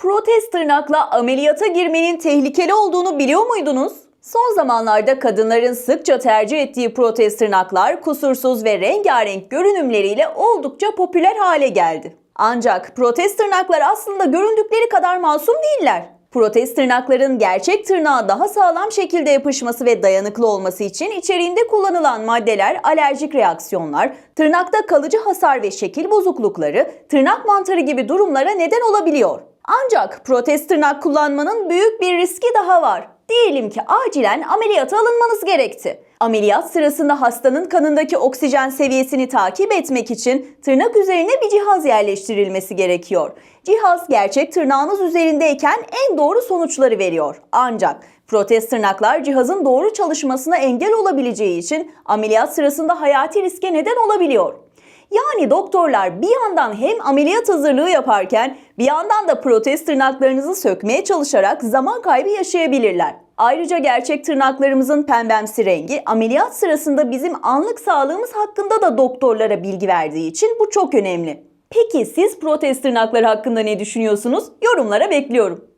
Protez tırnakla ameliyata girmenin tehlikeli olduğunu biliyor muydunuz? Son zamanlarda kadınların sıkça tercih ettiği protez tırnaklar kusursuz ve rengarenk görünümleriyle oldukça popüler hale geldi. Ancak protez tırnaklar aslında göründükleri kadar masum değiller. Protez tırnakların gerçek tırnağa daha sağlam şekilde yapışması ve dayanıklı olması için içeriğinde kullanılan maddeler alerjik reaksiyonlar, tırnakta kalıcı hasar ve şekil bozuklukları, tırnak mantarı gibi durumlara neden olabiliyor. Ancak protez tırnak kullanmanın büyük bir riski daha var. Diyelim ki acilen ameliyata alınmanız gerekti. Ameliyat sırasında hastanın kanındaki oksijen seviyesini takip etmek için tırnak üzerine bir cihaz yerleştirilmesi gerekiyor. Cihaz gerçek tırnağınız üzerindeyken en doğru sonuçları veriyor. Ancak protez tırnaklar cihazın doğru çalışmasına engel olabileceği için ameliyat sırasında hayati riske neden olabiliyor. Yani doktorlar bir yandan hem ameliyat hazırlığı yaparken bir yandan da protez tırnaklarınızı sökmeye çalışarak zaman kaybı yaşayabilirler. Ayrıca gerçek tırnaklarımızın pembemsi rengi ameliyat sırasında bizim anlık sağlığımız hakkında da doktorlara bilgi verdiği için bu çok önemli. Peki siz protez tırnakları hakkında ne düşünüyorsunuz? Yorumlara bekliyorum.